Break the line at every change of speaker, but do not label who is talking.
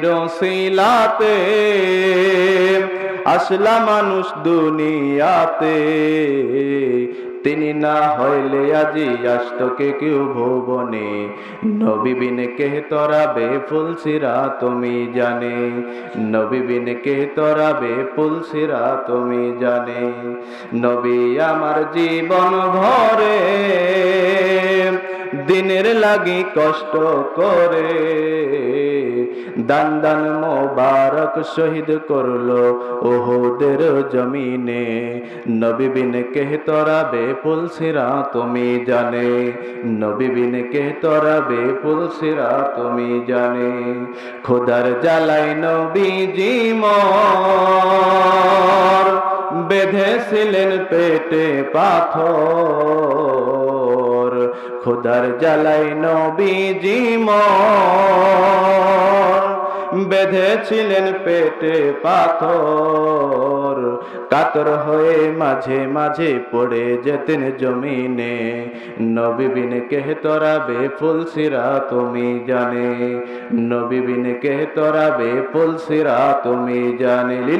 রসিলাতে আসলা মানুষ দুনিয়াতে। তিনি না হইলে আজি আসতকে কেউ ভুবনে। নবী বিনে কে তোরা বেফুল সিরা তুমি জানে। নবী বিনে কে তোরা বেফুল সিরা তুমি জানে। নবী আমার জীবন ভরে, দিনের লাগি কষ্ট করে। দান দান মোবারক শহীদ করল ওহুদের জমিনে। নবী বিন কে তোরা বেফুল সিরা তুমি জানে। নবী বিন কে তোরা বেফুল সিরা তুমি জানে। খোদার জ্বালাই নবী জীমর বেঁধেছিলেন পেটে পাথর। খোদার জ্বালাই নবীজি মর বেঁধেছিলেন পেটে পাথর। কাতর হয়ে মাঝে মাঝে পড়ে যেতেন জমিনে। নবীবিন কেহ তোরা বে ফুলসিরা তুমি জানে। নবীবিন কেহ তোরা বে ফুলসিরা তুমি জানে।